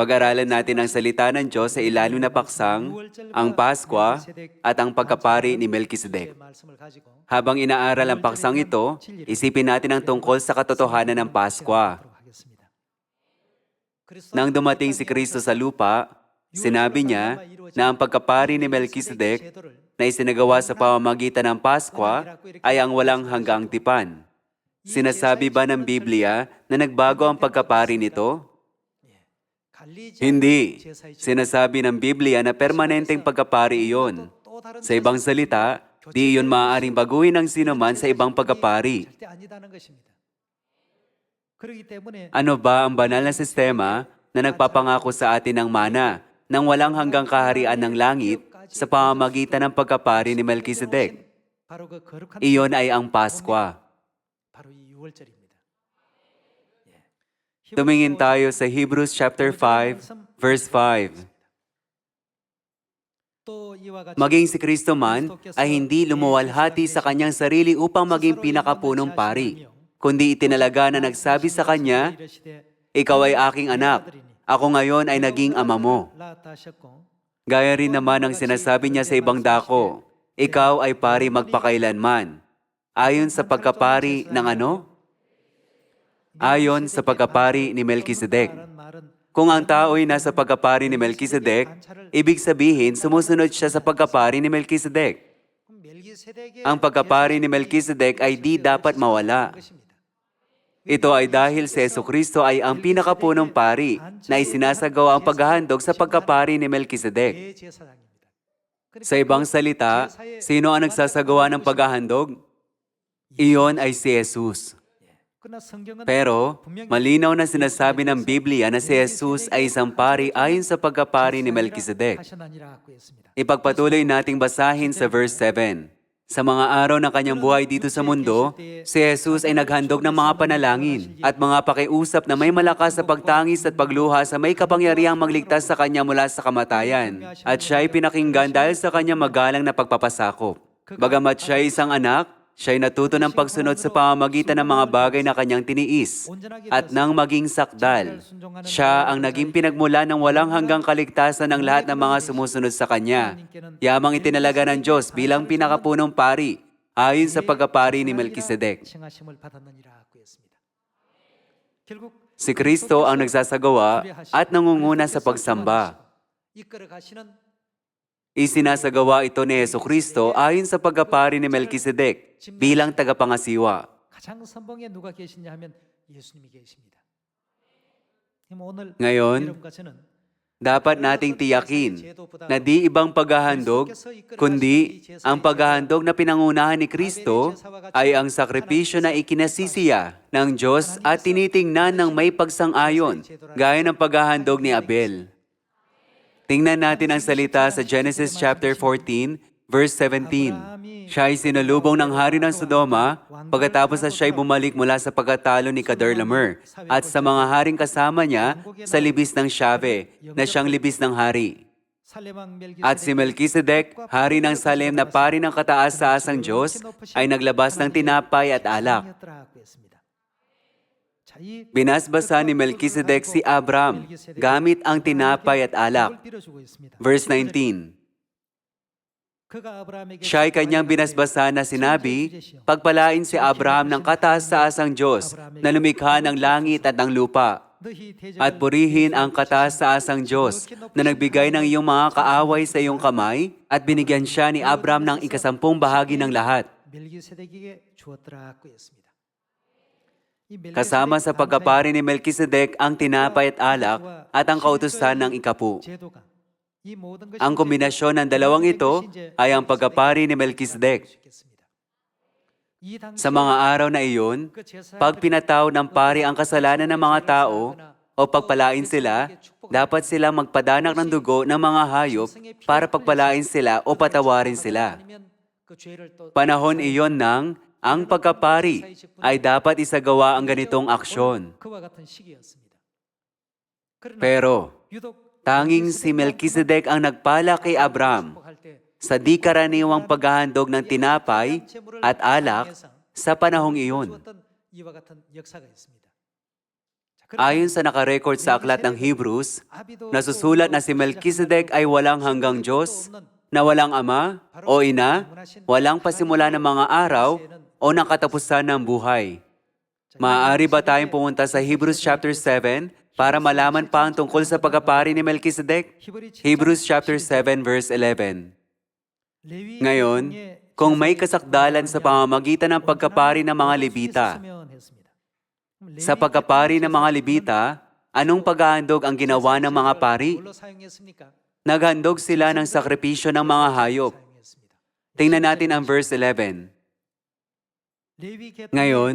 Pag-aralan natin ang salita ng Diyos sa ilalim na paksang, ang Paskwa at ang pagkapari ni Melchizedek. Habang inaaral ang paksang ito, isipin natin ang tungkol sa katotohanan ng Paskwa. Nang dumating si Kristo sa lupa, sinabi niya na ang pagkapari ni Melchizedek na isinagawa sa pamamagitan ng Paskwa ay ang walang hanggang tipan. Sinasabi ba ng Biblia na nagbago ang pagkapari nito? Hindi. Sinasabi ng Biblia na permanenteng pagkapari iyon. Sa ibang salita, di iyon maaaring baguhin ng sino man sa ibang pagkapari. Ano ba ang banal na sistema na nagpapangako sa atin ng mana ng walang hanggang kaharian ng langit sa pamamagitan ng pagkapari ni Melchizedek? Iyon ay ang Paskwa. Tumingin tayo sa Hebrews chapter 5, verse 5. Maging si Kristo man ay hindi lumuwalhati sa kanyang sarili upang maging pinakapunong pari, kundi itinalaga na nagsabi sa kanya, Ikaw ay aking anak, ako ngayon ay naging ama mo. Gaya rin naman ang sinasabi niya sa ibang dako, Ikaw ay pari magpakailanman. Ayon sa pagkapari ng ano? Ayon sa pagkapari ni Melchizedek. Kung ang tao ay nasa pagkapari ni Melchizedek, ibig sabihin sumusunod siya sa pagkapari ni Melchizedek. Ang pagkapari ni Melchizedek ay di dapat mawala. Ito ay dahil si Yeso Kristo ay ang pinakapunong pari na isinasagawa ang paghahandog sa pagkapari ni Melchizedek. Sa ibang salita, sino ang nagsasagawa ng paghahandog? Iyon ay si Jesus. Pero, malinaw na sinasabi ng Biblia na si Jesus ay isang pari ayon sa pagkapari ni Melchizedek. Ipagpatuloy nating basahin sa verse 7. Sa mga araw ng kanyang buhay dito sa mundo, si Jesus ay naghandog ng mga panalangin at mga pakiusap na may malakas sa pagtangis at pagluha sa may kapangyarihang magligtas sa kanya mula sa kamatayan. At siya ay pinakinggan dahil sa kanyang magalang na pagpapasakop. Bagamat siya ay isang anak, siya ay natuto ng pagsunod sa pamamagitan ng mga bagay na kanyang tiniis. At nang maging sakdal, siya ang naging pinagmula ng walang hanggang kaligtasan ng lahat ng mga sumusunod sa kanya. Yamang itinalaga ng Diyos bilang pinakapunong pari, ayon sa pagkapari ni Melchizedek. Si Kristo ang nagsasagawa at nangunguna sa pagsamba. Isinasagawa ito ni Yeso Kristo ayon sa pagkapari ni Melchizedek bilang tagapangasiwa. Ngayon, dapat nating tiyakin na di ibang paghahandog, kundi ang paghahandog na pinangunahan ni Kristo ay ang sakripisyo na ikinasisiya ng Diyos at tinitingnan ng may pagsang-ayon, gaya ng paghahandog ni Abel. Tingnan natin ang salita sa Genesis chapter 14, verse 17. Siya ay sinalubong ng hari ng Sodoma pagkatapos na siya ay bumalik mula sa pagkatalo ni Kadarlamer at sa mga haring kasama niya sa libis ng Shave na siyang libis ng hari. At si Melchizedek, hari ng Salem na pari ng kataas-taasang Diyos, ay naglabas ng tinapay at alak. Binasbasa ni Melchizedek si Abram gamit ang tinapay at alak. Verse 19. Siya ay kanyang binasbasa na sinabi, Pagpalain si Abraham ng kataas-taasang Diyos na lumikha ng langit at ng lupa, at purihin ang kataas-taasang Diyos na nagbigay ng iyong mga kaaway sa iyong kamay at binigyan siya ni Abraham ng ikasampung bahagi ng lahat. Kasama sa pagkapari ni Melchizedek ang tinapay at alak at ang kautusan ng ikapu. Ang kombinasyon ng dalawang ito ay ang pagkapari ni Melchizedek. Sa mga araw na iyon, pag pinataw ng pari ang kasalanan ng mga tao o pagpalain sila, dapat sila magpadanak ng dugo ng mga hayop para pagpalain sila o patawarin sila. Panahon iyon ng ang pagkapari ay dapat isagawa ang ganitong aksyon. Pero, tanging si Melchizedek ang nagpala kay Abram sa di karaniwang paghahandog ng tinapay at alak sa panahong iyon. Ayon sa nakarecord sa aklat ng Hebrews, nasusulat na si Melchizedek ay walang hanggang Diyos, na walang ama o ina, walang pasimula ng mga araw o ng katapusan ng buhay. Maaari ba tayong pumunta sa Hebrews chapter 7 para malaman pa ang tungkol sa pagkapari ni Melchizedek? Hebrews chapter 7 verse 11. Ngayon, kung may kasakdalan sa pamamagitan ng pagkapari ng mga Levita, sa pagkapari ng mga Levita, anong paghahandog ang ginawa ng mga pari? Naghandog sila ng sakripisyo ng mga hayop. Tingnan natin ang verse 11. Ngayon,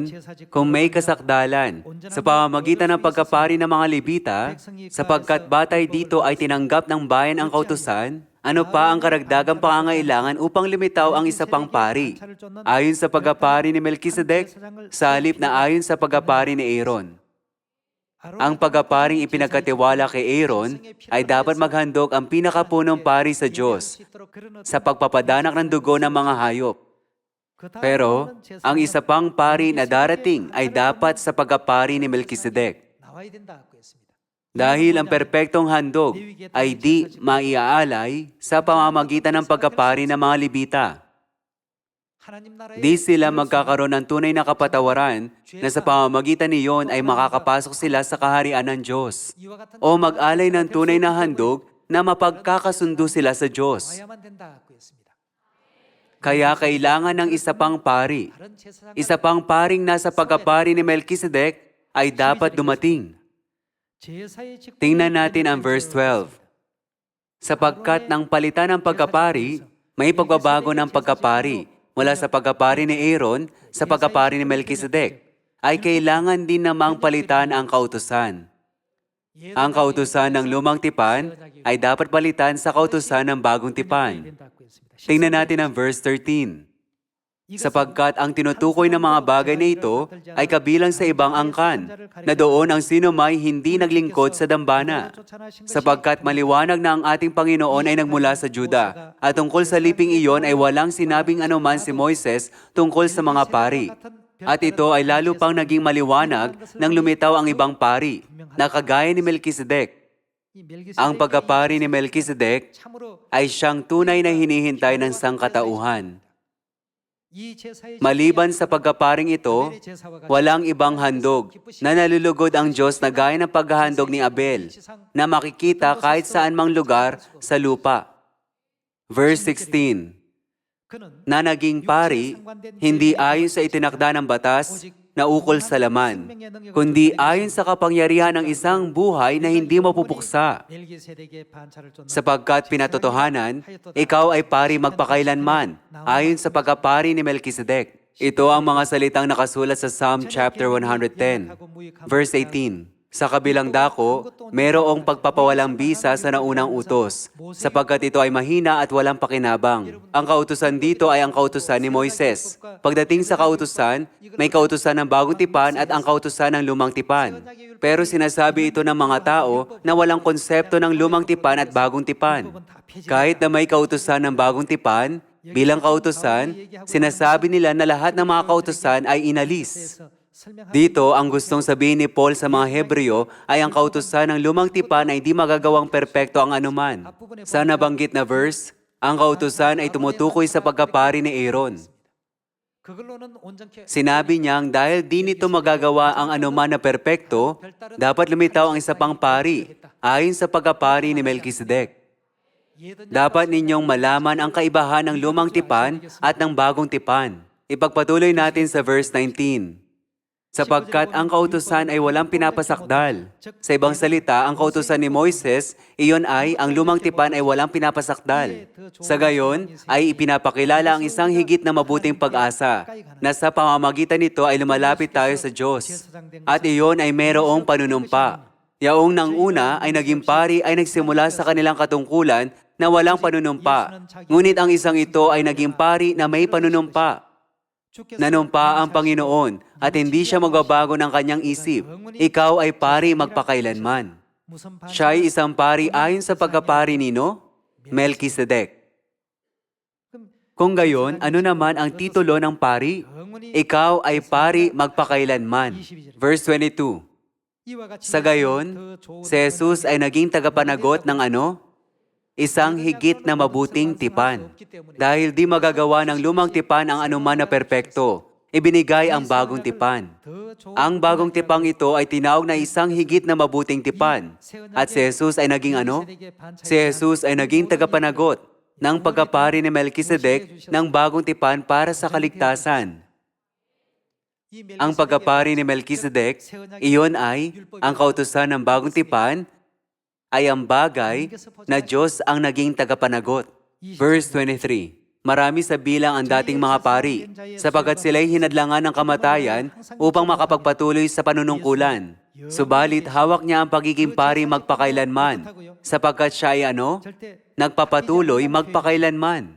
kung may kasakdalan sa pamamagitan ng pagkapari ng mga Levita, sapagkat batay dito ay tinanggap ng bayan ang kautusan, ano pa ang karagdagang pangangailangan upang lumitaw ang isa pang pari? Ayon sa pagkapari ni Melchizedek, sa na ayon sa pagkapari ni Aaron. Ang pagkaparing ipinagkatiwala kay Aaron ay dapat maghandog ang pinakapunong pari sa Diyos sa pagpapadanak ng dugo ng mga hayop. Pero, ang isa pang pari na darating ay dapat sa pagkapari ni Melchizedek. Dahil ang perpektong handog ay di maiaalay sa pamamagitan ng pagkapari ng mga Libita. Di sila magkakaroon ng tunay na kapatawaran na sa pamamagitan niyon ay makakapasok sila sa kaharian ng Diyos o mag-alay ng tunay na handog na mapagkakasundo sila sa Diyos. Kaya kailangan ng isa pang pari. Isa pang paring nasa pagkapari ni Melchizedek ay dapat dumating. Tingnan natin ang verse 12. Sapagkat nang palitan ng pagkapari, may pagbabago ng pagkapari mula sa pagkapari ni Aaron sa pagkapari ni Melchizedek, ay kailangan din namang palitan ang kautusan. Ang kautusan ng lumang tipan ay dapat palitan sa kautusan ng bagong tipan. Tingnan natin ang verse 13. Sapagkat ang tinutukoy ng mga bagay na ito ay kabilang sa ibang angkan, na doon ang sino may hindi naglingkod sa dambana. Sapagkat maliwanag na ang ating Panginoon ay nagmula sa Juda, at tungkol sa liping iyon ay walang sinabing anuman si Moises tungkol sa mga pari. At ito ay lalo pang naging maliwanag nang lumitaw ang ibang pari, na kagaya ni Melchizedek. Ang pagkapari ni Melchizedek ay siyang tunay na hinihintay ng sangkatauhan. Maliban sa pagkaparing ito, walang ibang handog na nalulugod ang Diyos na gaya ng paghahandog ni Abel, na makikita kahit saan mang lugar sa lupa. Verse 16, na naging pari, hindi ayon sa itinakda ng batas na ukol sa laman, kundi ayon sa kapangyarihan ng isang buhay na hindi mapupuksa. Sapagkat pinatotohanan, ikaw ay pari magpakailanman, ayon sa pagkapari ni Melchizedek. Ito ang mga salitang nakasulat sa Psalm chapter 110, verse 18. Sa kabilang dako, merong pagpapawalang bisa sa naunang utos, sapagkat ito ay mahina at walang pakinabang. Ang kautusan dito ay ang kautusan ni Moises. Pagdating sa kautusan, may kautusan ng bagong tipan at ang kautusan ng lumang tipan. Pero sinasabi ito ng mga tao na walang konsepto ng lumang tipan at bagong tipan. Kahit na may kautusan ng bagong tipan, bilang kautusan, sinasabi nila na lahat ng mga kautusan ay inalis. Dito, ang gustong sabihin ni Paul sa mga Hebreo ay ang kautusan ng lumang tipan ay di magagawang perpekto ang anuman. Sa nabanggit na verse, ang kautusan ay tumutukoy sa pagkapari ni Aaron. Sinabi niyang dahil di nito magagawa ang anuman na perpekto, dapat lumitaw ang isa pang pari, ayon sa pagkapari ni Melchizedek. Dapat ninyong malaman ang kaibahan ng lumang tipan at ng bagong tipan. Ipagpatuloy natin sa verse 19. Sapagkat ang kautusan ay walang pinapasakdal. Sa ibang salita, ang kautusan ni Moises, iyon ay ang lumang tipan ay walang pinapasakdal. Sa gayon, ay ipinapakilala ang isang higit na mabuting pag-asa, na sa pamamagitan nito ay lumalapit tayo sa Diyos. At iyon ay merong panunumpa. Yaong nang una ay naging pari ay nagsimula sa kanilang katungkulan na walang panunumpa. Ngunit ang isang ito ay naging pari na may panunumpa. Nanumpa ang Panginoon at hindi siya magbabago ng kanyang isip. Ikaw ay pari magpakailanman. Siya ay isang pari ayon sa pagkapari nino, Melchizedek. Kung gayon, ano naman ang titulo ng pari? Ikaw ay pari magpakailanman. Verse 22. Sa gayon, si Jesus ay naging tagapanagot ng ano? Isang higit na mabuting tipan. Dahil di magagawa ng lumang tipan ang anuman na perpekto, ibinigay ang bagong tipan. Ang bagong tipang ito ay tinawag na isang higit na mabuting tipan. At si Jesus ay naging ano? Si Jesus ay naging tagapanagot ng pagkapari ni Melchizedek ng bagong tipan para sa kaligtasan. Ang pagkapari ni Melchizedek, iyon ay ang kautusan ng bagong tipan ay ang bagay na Diyos ang naging tagapanagot. Verse 23, Marami sa bilang ang dating mga pari, sapagat sila'y hinadlangan ng kamatayan upang makapagpatuloy sa panunungkulan. Subalit hawak niya ang pagiging pari magpakailanman, sapagkat siya ay ano? Nagpapatuloy magpakailanman.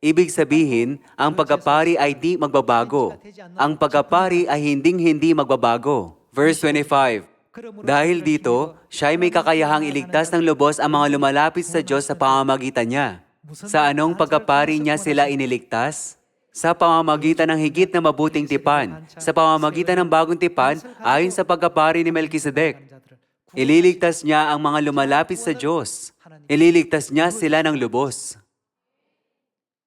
Ibig sabihin, ang pagkapari ay di magbabago. Ang pagkapari ay hinding-hindi magbabago. Verse 25, dahil dito, siya ay may kakayahang iligtas ng lubos ang mga lumalapit sa Diyos sa pamamagitan niya. Sa anong pagkapari niya sila iniligtas? Sa pamamagitan ng higit na mabuting tipan, sa pamamagitan ng bagong tipan, ayon sa pagkapari ni Melchizedek. Ililigtas niya ang mga lumalapit sa Diyos. Ililigtas niya sila ng lubos.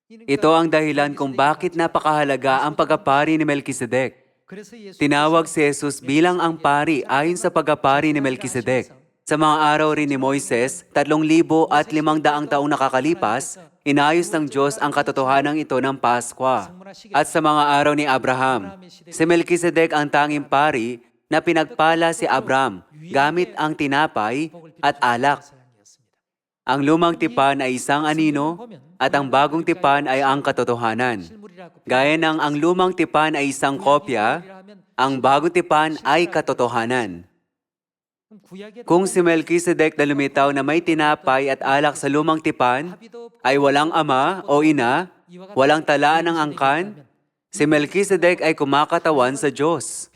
Ito ang dahilan kung bakit napakahalaga ang pagkapari ni Melchizedek. Tinawag si Jesus bilang ang pari ayon sa pagkapari ni Melchizedek. Sa mga araw rin ni Moises, tatlong libo at limang daang taong nakakalipas, inayos ng Diyos ang katotohanan ito ng Paskwa. At sa mga araw ni Abraham, si Melchizedek ang tanging pari na pinagpala si Abraham gamit ang tinapay at alak. Ang lumang tipan ay isang anino at ang bagong tipan ay ang katotohanan. Gaya ng ang lumang tipan ay isang kopya, ang bagong tipan ay katotohanan. Kung si Melchizedek na lumitaw na may tinapay at alak sa lumang tipan, ay walang ama o ina, walang talaan ng angkan, si Melchizedek ay kumakatawan sa Diyos.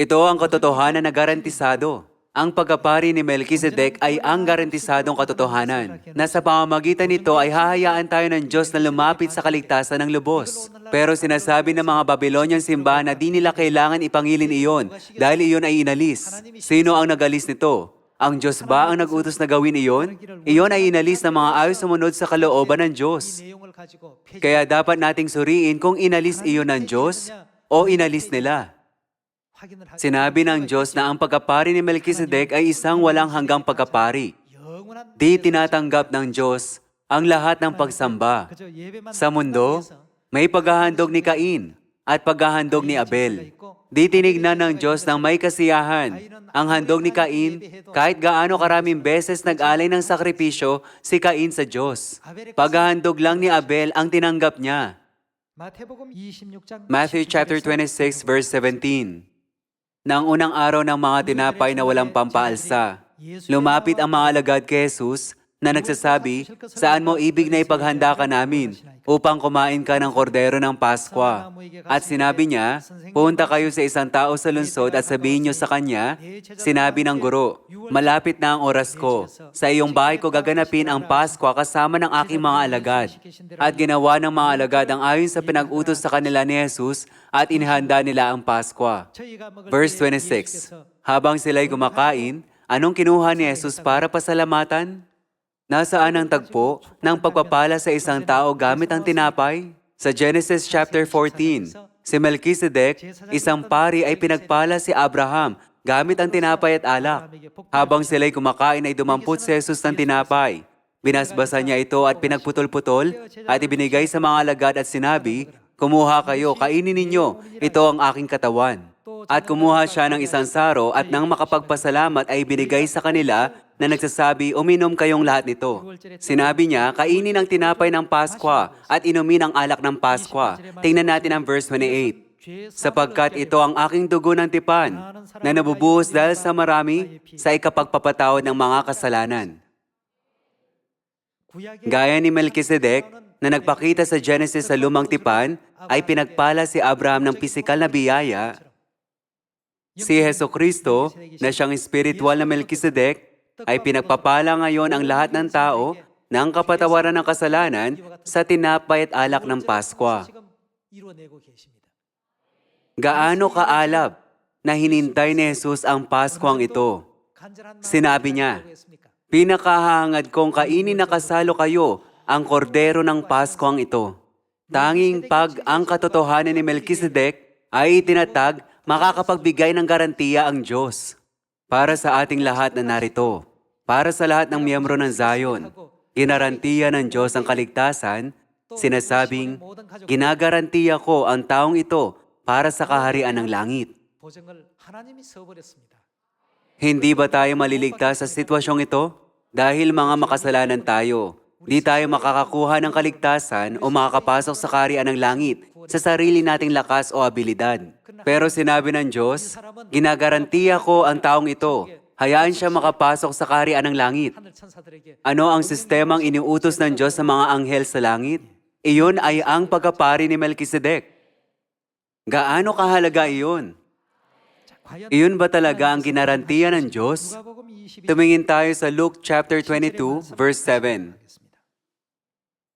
Ito ang katotohanan na garantisado. Ang pagkapari ni Melchizedek ay ang garantisadong katotohanan na sa pamamagitan nito ay hahayaan tayo ng Diyos na lumapit sa kaligtasan ng lubos. Pero sinasabi ng mga Babylonian simbahan na di nila kailangan ipangilin iyon dahil iyon ay inalis. Sino ang nagalis nito? Ang Diyos ba ang nag-utos na gawin iyon? Iyon ay inalis ng mga ayaw sumunod sa kalooban ng Diyos. Kaya dapat nating suriin kung inalis iyon ng Diyos o inalis nila. Sinabi ng Diyos na ang pagkapari ni Melchizedek ay isang walang hanggang pagkapari. Di tinatanggap ng Diyos ang lahat ng pagsamba. Sa mundo, may paghahandog ni Cain at paghahandog ni Abel. Di tinignan ng Diyos ng may kasiyahan ang handog ni Cain kahit gaano karaming beses nag-alay ng sakripisyo si Cain sa Diyos. Paghahandog lang ni Abel ang tinanggap niya. Matthew chapter 26 verse 17. Nang unang araw ng mga tinapay na walang pampaalsa, lumapit ang mga alagad kay Jesus na nagsasabi, Saan mo ibig na ipaghanda ka namin upang kumain ka ng kordero ng Paskwa? At sinabi niya, Punta kayo sa isang tao sa lungsod at sabihin niyo sa kanya, Sinabi ng guro, Malapit na ang oras ko. Sa iyong bahay ko gaganapin ang Paskwa kasama ng aking mga alagad. At ginawa ng mga alagad ang ayon sa pinag-utos sa kanila ni Jesus at inihanda nila ang Paskwa. Verse 26, Habang sila'y kumakain, anong kinuha ni Jesus para pasalamatan? Nasaan ang tagpo ng pagpapala sa isang tao gamit ang tinapay? Sa Genesis chapter 14, si Melchizedek, isang pari ay pinagpala si Abraham gamit ang tinapay at alak. Habang sila'y kumakain ay dumampot si Jesus ng tinapay. Binasbasan niya ito at pinagputol-putol at ibinigay sa mga alagad at sinabi, Kumuha kayo, kainin ninyo, ito ang aking katawan. At kumuha siya ng isang saro at nang makapagpasalamat ay binigay sa kanila na nagsasabi, uminom kayong lahat nito. Sinabi niya, kainin ang tinapay ng Paskwa at inumin ang alak ng Paskwa. Tingnan natin ang verse 28. Sapagkat ito ang aking dugo ng tipan na nabubuhos dahil sa marami sa ikapagpapatawad ng mga kasalanan. Gaya ni Melchizedek na nagpakita sa Genesis sa lumang tipan, ay pinagpala si Abraham ng pisikal na biyaya. Si Heso Kristo, na siyang spiritual na Melchizedek, ay pinagpapala ngayon ang lahat ng tao ng kapatawaran ng kasalanan sa tinapay at alak ng Paskwa. Gaano kaalab na hinintay ni Jesus ang Paskwang ito? Sinabi niya, Pinakahangad kong kainin na kasalo kayo ang kordero ng Paskwang ito. Tanging pag ang katotohanan ni Melchizedek ay itinatag makakapagbigay ng garantiya ang Diyos para sa ating lahat na narito, para sa lahat ng miyembro ng Zion. Ginarantiya ng Diyos ang kaligtasan, sinasabing, ginagarantiya ko ang taong ito para sa kaharian ng langit. Hindi ba tayo maliligtas sa sitwasyong ito? Dahil mga makasalanan tayo, di tayo makakakuha ng kaligtasan o makakapasok sa kaharian ng langit sa sarili nating lakas o abilidad. Pero sinabi ng Diyos, ginagarantiya ko ang taong ito. Hayaan siya makapasok sa kaharian ng langit. Ano ang sistemang iniutos ng Diyos sa mga anghel sa langit? Iyon ay ang pagkapari ni Melchizedek. Gaano kahalaga iyon? Iyon ba talaga ang ginarantiya ng Diyos? Tumingin tayo sa Luke chapter 22, verse 7.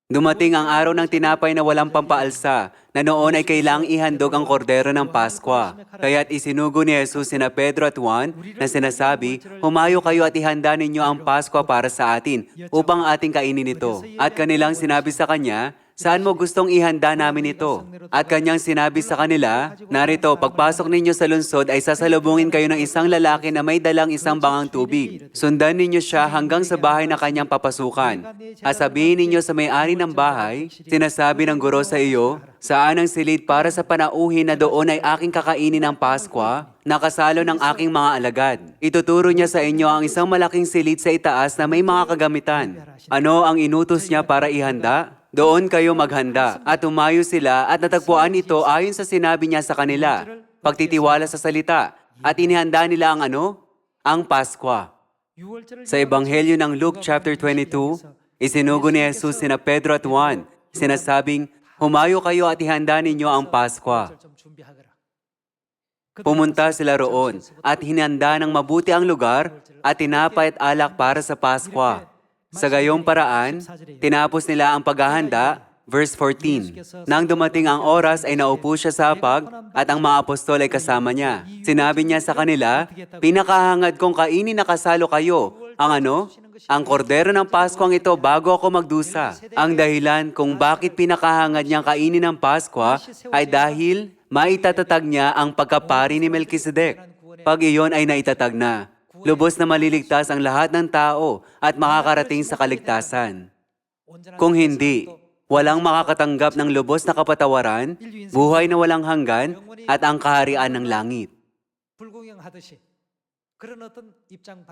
Dumating ang araw ng tinapay na walang pampaalsa, na noon ay kailangang ihandog ang kordero ng Paskwa. Kaya't isinugo ni Jesus sina Pedro at Juan na sinasabi, Humayo kayo at ihanda ninyo ang Paskwa para sa atin, upang ating kainin ito. At kanilang sinabi sa kanya, Saan mo gustong ihanda namin ito? At kanyang sinabi sa kanila, Narito, pagpasok ninyo sa lungsod ay sasalubungin kayo ng isang lalaki na may dalang isang bangang tubig. Sundan ninyo siya hanggang sa bahay na kanyang papasukan. At sabihin ninyo sa may-ari ng bahay, sinasabi ng guro sa iyo, saan ang silid para sa panauhin na doon ay aking kakainin ng Paskwa, nakasalo ng aking mga alagad. Ituturo niya sa inyo ang isang malaking silid sa itaas na may mga kagamitan. Ano ang inutos niya para ihanda? Doon kayo maghanda. At umayo sila at natagpuan ito ayon sa sinabi niya sa kanila, pagtitiwala sa salita. At inihanda nila ang ano? Ang Paskwa. Sa Ebanghelyo ng Luke chapter 22, isinugo ni Jesus sina Pedro at Juan, sinasabing, Humayo kayo at ihanda ninyo ang Paskwa. Pumunta sila roon at hinanda ng mabuti ang lugar at tinapay at alak para sa Paskwa. Sa gayong paraan, tinapos nila ang paghahanda, verse 14. Nang dumating ang oras ay naupo siya sa hapag at ang mga apostol ay kasama niya. Sinabi niya sa kanila, Pinakahangad kong kainin na kasalo kayo. Ang ano? Ang kordero ng Paskwa ito bago ako magdusa. Ang dahilan kung bakit pinakahangad niyang kainin ng Paskwa ay dahil maitatag niya ang pagkapari ni Melchizedek. Pag iyon ay naitatag na, lubos na maliligtas ang lahat ng tao at makakarating sa kaligtasan. Kung hindi, walang makakatanggap ng lubos na kapatawaran, buhay na walang hanggan, at ang kaharian ng langit.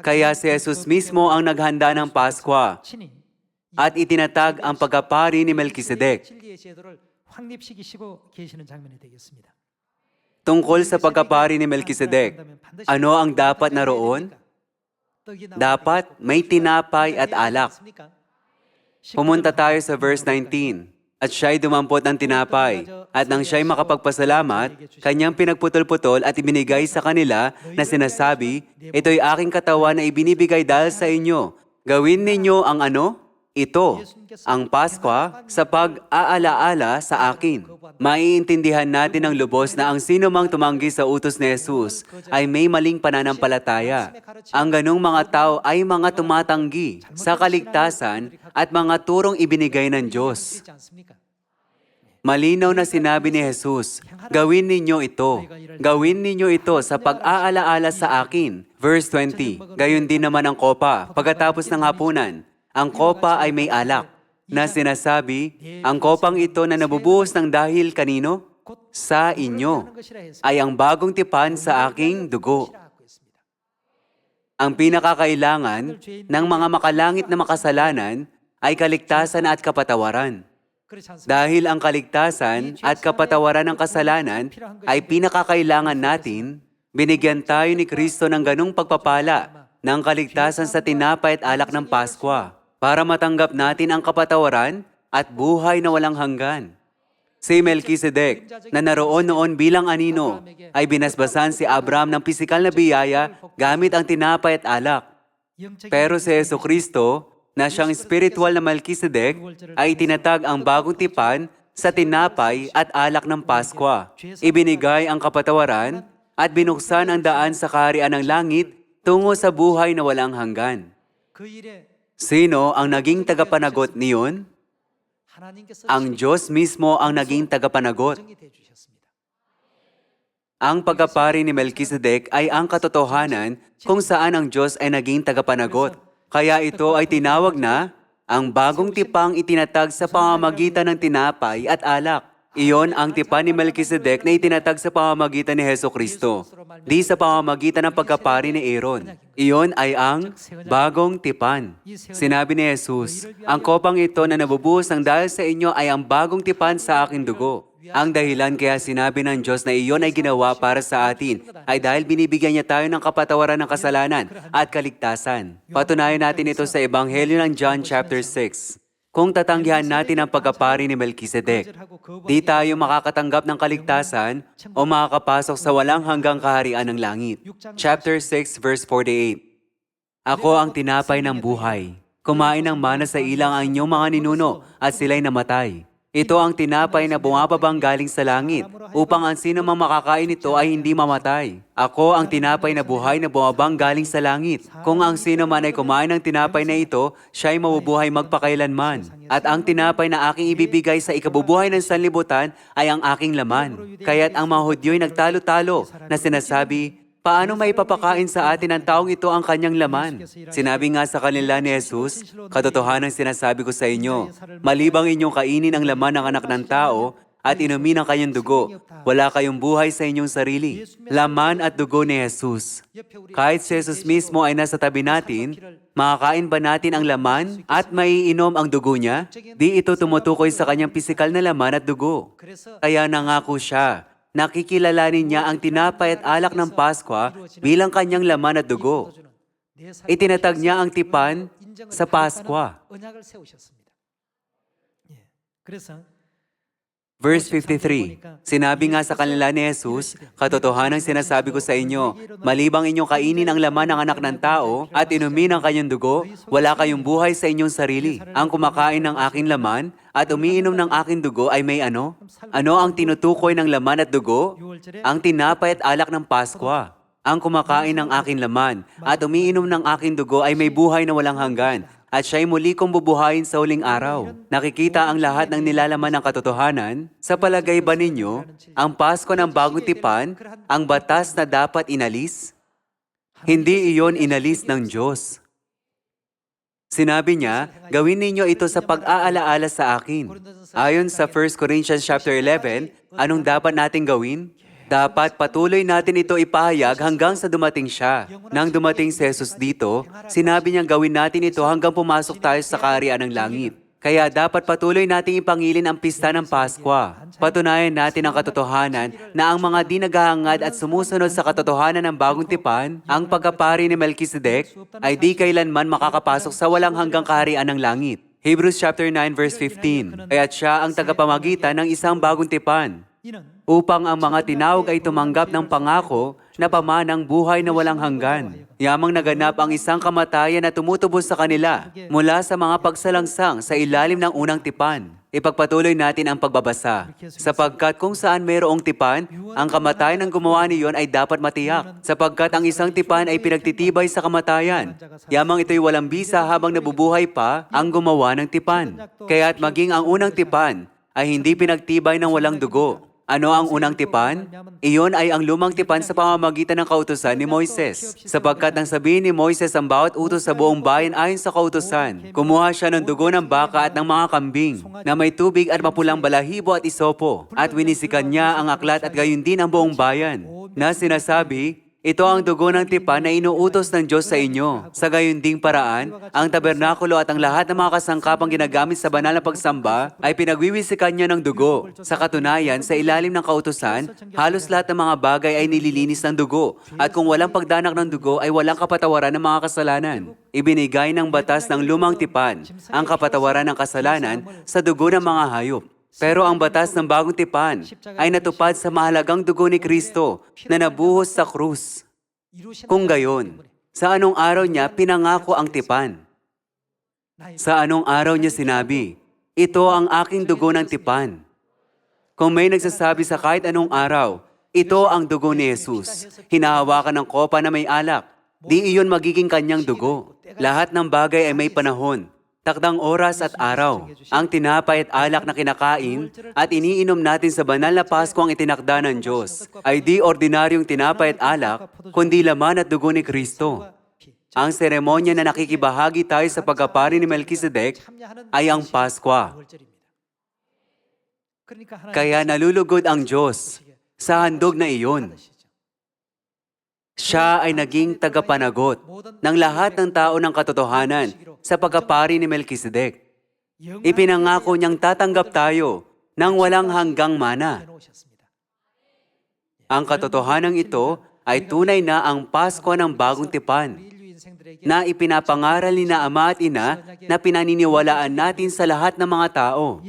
Kaya si Jesus mismo ang naghanda ng Pasko at itinatag ang pagkapari ni Melchizedek. Tungkol sa pagkapari ni Melchizedek, ano ang dapat na roon? Dapat may tinapay at alak. Pumunta tayo sa verse 19. At siya'y dumampot ng tinapay. At nang siya'y makapagpasalamat, kanyang pinagputol-putol at ibinigay sa kanila na sinasabi, Ito'y aking katawan na ibinibigay dahil sa inyo. Gawin ninyo ang ano? Ito, ang Paskwa sa pag-aalaala sa akin. Maiintindihan natin ng lubos na ang sino mang tumanggi sa utos ni Jesus ay may maling pananampalataya. Ang ganong mga tao ay mga tumatanggi sa kaligtasan at mga turong ibinigay ng Diyos. Malinaw na sinabi ni Jesus, gawin ninyo ito. Gawin ninyo ito sa pag-aalaala sa akin. Verse 20, gayon din naman ang kopa. Pagkatapos ng hapunan, ang kopa ay may alak na sinasabi, ang kopang ito na nabubuhos ng dahil kanino? Sa inyo ay ang bagong tipan sa aking dugo. Ang pinakakailangan ng mga makalangit na makasalanan ay kaligtasan at kapatawaran. Dahil ang kaligtasan at kapatawaran ng kasalanan ay pinakakailangan natin, binigyan tayo ni Kristo ng ganong pagpapala ng kaligtasan sa tinapay at alak ng Paskwa para matanggap natin ang kapatawaran at buhay na walang hanggan. Si Melchizedek, na naroon noon bilang anino, ay binasbasan si Abraham ng pisikal na biyaya gamit ang tinapay at alak. Pero si Yeso Kristo, na siyang spiritual na Melchizedek, ay tinatag ang bagong tipan sa tinapay at alak ng Paskwa. Ibinigay ang kapatawaran at binuksan ang daan sa kaharian ng langit tungo sa buhay na walang hanggan. Sino ang naging tagapanagot niyon? Ang Diyos mismo ang naging tagapanagot. Ang pagkapari ni Melchizedek ay ang katotohanan kung saan ang Diyos ay naging tagapanagot. Kaya ito ay tinawag na ang bagong tipang itinatag sa pamamagitan ng tinapay at alak. Iyon ang tipan ni Melchizedek na itinatag sa pamamagitan ni Heso Kristo, di sa pamamagitan ng pagkapari ni Aaron. Iyon ay ang bagong tipan. Sinabi ni Jesus, ang kopang ito na nabubuhos ng dahil sa inyo ay ang bagong tipan sa aking dugo. Ang dahilan kaya sinabi ng Diyos na iyon ay ginawa para sa atin ay dahil binibigyan niya tayo ng kapatawaran ng kasalanan at kaligtasan. Patunayan natin ito sa Ebanghelyo ng John chapter 6. Kung tatanggihan natin ang pagkapari ni Melchizedek, di tayo makakatanggap ng kaligtasan o makakapasok sa walang hanggang kaharian ng langit. Chapter 6 verse 48. Ako ang tinapay ng buhay. Kumain ng mana sa ilang ang inyong mga ninuno at sila'y namatay. Ito ang tinapay na bumababang galing sa langit, upang ang sino mang makakain nito ay hindi mamatay. Ako ang tinapay na buhay na bumabang galing sa langit. Kung ang sino man ay kumain ng tinapay na ito, siya ay mabubuhay magpakailanman. At ang tinapay na aking ibibigay sa ikabubuhay ng sanlibutan ay ang aking laman. Kaya't ang mga Hudyo'y nagtalo-talo na sinasabi, Paano may papakain sa atin ang taong ito ang kanyang laman? Sinabi nga sa kanila ni Jesus, Katotohanan sinasabi ko sa inyo, malibang inyong kainin ang laman ng anak ng tao at inumin ang kanyang dugo, wala kayong buhay sa inyong sarili. Laman at dugo ni Jesus. Kahit si Jesus mismo ay nasa tabi natin, makakain ba natin ang laman at maiinom ang dugo niya? Di ito tumutukoy sa kanyang pisikal na laman at dugo. Kaya nangako siya, nakikilalanin niya ang tinapay at alak ng Pasko bilang kanyang laman at dugo. Itinatag niya ang tipan sa Pasko. Verse 53, sinabi nga sa kanila ni Jesus, Katotohanan sinasabi ko sa inyo, malibang inyong kainin ang laman ng anak ng tao at inumin ang kanyang dugo, wala kayong buhay sa inyong sarili. Ang kumakain ng aking laman at umiinom ng aking dugo ay may ano? Ano ang tinutukoy ng laman at dugo? Ang tinapay at alak ng Pasko. Ang kumakain ng aking laman at umiinom ng aking dugo ay may buhay na walang hanggan at siya'y muli kong bubuhayin sa huling araw. Nakikita ang lahat ng nilalaman ng katotohanan. Sa palagay ba ninyo, ang Pasko ng bagong tipan, ang batas na dapat inalis? Hindi iyon inalis ng Diyos. Sinabi niya, gawin ninyo ito sa pag-aalaala sa akin. Ayon sa 1 Corinthians chapter 11, anong dapat nating gawin? Dapat patuloy natin ito ipahayag hanggang sa dumating siya. Nang dumating si Jesus dito, sinabi niyang gawin natin ito hanggang pumasok tayo sa kaharian ng langit. Kaya dapat patuloy nating ipangilin ang pista ng Pasko. Patunayan natin ang katotohanan na ang mga di naghahangad at sumusunod sa katotohanan ng bagong tipan, ang pagkapari ni Melchizedek, ay di kailanman makakapasok sa walang hanggang kaharian ng langit. Hebrews chapter 9 verse 15. Kaya't siya ang tagapamagitan ng isang bagong tipan upang ang mga tinawag ay tumanggap ng pangako na pamanang buhay na walang hanggan. Yamang naganap ang isang kamatayan na tumutubos sa kanila mula sa mga pagsalangsang sa ilalim ng unang tipan. Ipagpatuloy natin ang pagbabasa. Sapagkat kung saan mayroong tipan, ang kamatayan ng gumawa niyon ay dapat matiyak. Sapagkat ang isang tipan ay pinagtitibay sa kamatayan. Yamang ito'y walang bisa habang nabubuhay pa ang gumawa ng tipan. Kaya't maging ang unang tipan ay hindi pinagtibay ng walang dugo. Ano ang unang tipan? Iyon ay ang lumang tipan sa pamamagitan ng kautusan ni Moises. Sapagkat nang sabihin ni Moises ang bawat utos sa buong bayan ayon sa kautusan, kumuha siya ng dugo ng baka at ng mga kambing na may tubig at mapulang balahibo at isopo at winisikan niya ang aklat at gayon din ang buong bayan na sinasabi, ito ang dugo ng tipan na inuutos ng Diyos sa inyo. Sa gayon ding paraan, ang tabernakulo at ang lahat ng mga kasangkapang ginagamit sa banal na pagsamba ay pinagwiwisikan niya ng dugo. Sa katunayan, sa ilalim ng kautusan, halos lahat ng mga bagay ay nililinis ng dugo. At kung walang pagdanak ng dugo ay walang kapatawaran ng mga kasalanan. Ibinigay ng batas ng lumang tipan ang kapatawaran ng kasalanan sa dugo ng mga hayop. Pero ang batas ng bagong tipan ay natupad sa mahalagang dugo ni Kristo na nabuhos sa krus. Kung gayon, sa anong araw niya pinangako ang tipan? Sa anong araw niya sinabi, ito ang aking dugo ng tipan. Kung may nagsasabi sa kahit anong araw, ito ang dugo ni Jesus. Hinahawakan ng kopa na may alak. Di iyon magiging kanyang dugo. Lahat ng bagay ay may panahon. Takdang oras at araw. Ang tinapay at alak na kinakain at iniinom natin sa banal na Pasko ang itinakda ng Diyos ay di ordinaryong tinapay at alak, kundi laman at dugo ni Kristo. Ang seremonya na nakikibahagi tayo sa pagkapari ni Melchizedek ay ang Paskwa. Kaya nalulugod ang Diyos sa handog na iyon. Siya ay naging tagapanagot ng lahat ng tao ng katotohanan sa pagkapari ni Melchizedek. Ipinangako niyang tatanggap tayo ng walang hanggang mana. Ang katotohanan ito ay tunay na ang Pasko ng bagong tipan na ipinapangaral ni na Ama at Ina na pinaniniwalaan natin sa lahat ng mga tao.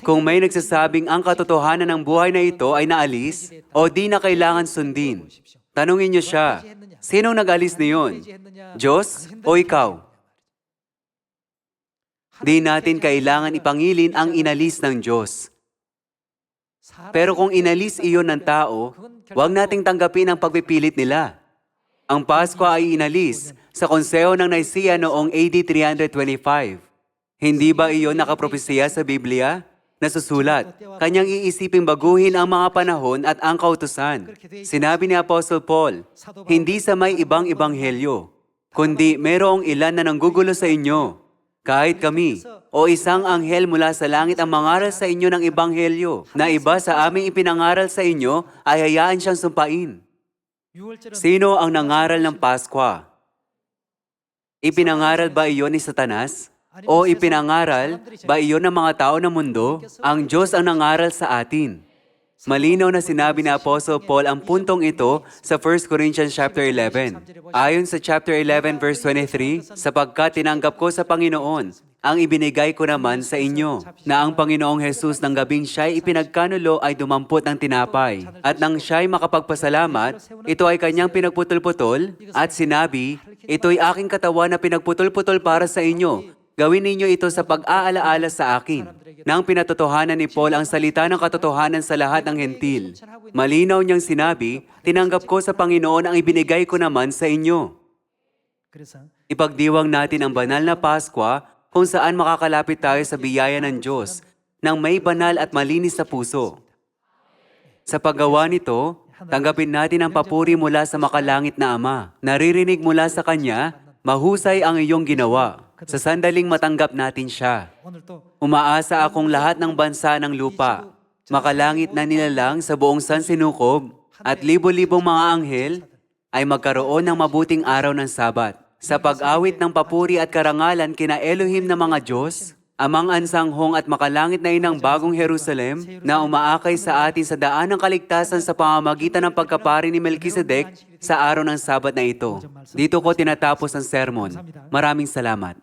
Kung may nagsasabing ang katotohanan ng buhay na ito ay naalis o di na kailangan sundin, tanungin niyo siya, sinong nag-alis niyon? Diyos o ikaw? Di natin kailangan ipangilin ang inalis ng Diyos. Pero kung inalis iyon ng tao, huwag nating tanggapin ang pagpipilit nila. Ang Pasko ay inalis sa konseho ng Nicaea noong AD 325. Hindi ba iyon nakapropesiya sa Biblia? Nasusulat, kanyang iisiping baguhin ang mga panahon at ang kautusan. Sinabi ni Apostle Paul, hindi sa may ibang ibanghelyo, kundi merong ilan na nanggugulo sa inyo. Kahit kami, o isang anghel mula sa langit ang mangaral sa inyo ng ibanghelyo, na iba sa aming ipinangaral sa inyo, ay hayaan siyang sumpain. Sino ang nangaral ng Paskwa? Ipinangaral ba iyon ni Satanas? O ipinangaral ba iyon ng mga tao ng mundo? Ang Diyos ang nangaral sa atin. Malinaw na sinabi ni Apostle Paul ang puntong ito sa 1 Corinthians chapter 11. Ayon sa chapter 11 verse 23, sapagkat tinanggap ko sa Panginoon ang ibinigay ko naman sa inyo, na ang Panginoong Jesus ng gabing siya'y ipinagkanulo ay dumampot ng tinapay. At nang siya'y makapagpasalamat, ito ay kanyang pinagputol-putol at sinabi, ito'y aking katawan na pinagputol-putol para sa inyo. Gawin ninyo ito sa pag-aalaala sa akin. Nang pinatotohanan ni Paul ang salita ng katotohanan sa lahat ng hentil, malinaw niyang sinabi, tinanggap ko sa Panginoon ang ibinigay ko naman sa inyo. Ipagdiwang natin ang banal na Paskwa kung saan makakalapit tayo sa biyaya ng Diyos ng may banal at malinis na puso. Sa paggawa nito, tanggapin natin ang papuri mula sa makalangit na Ama. Naririnig mula sa Kanya, mahusay ang iyong ginawa. Sa sandaling matanggap natin siya. Umaasa akong lahat ng bansa ng lupa, makalangit na nilalang sa buong sansinukob, at libo-libong mga anghel ay magkaroon ng mabuting araw ng Sabat. Sa pag-awit ng papuri at karangalan kina Elohim na mga Diyos, amang ansanghong at makalangit na inang bagong Jerusalem na umaakay sa atin sa daan ng kaligtasan sa pamamagitan ng pagkapari ni Melchizedek sa araw ng Sabat na ito. Dito ko tinatapos ang sermon. Maraming salamat.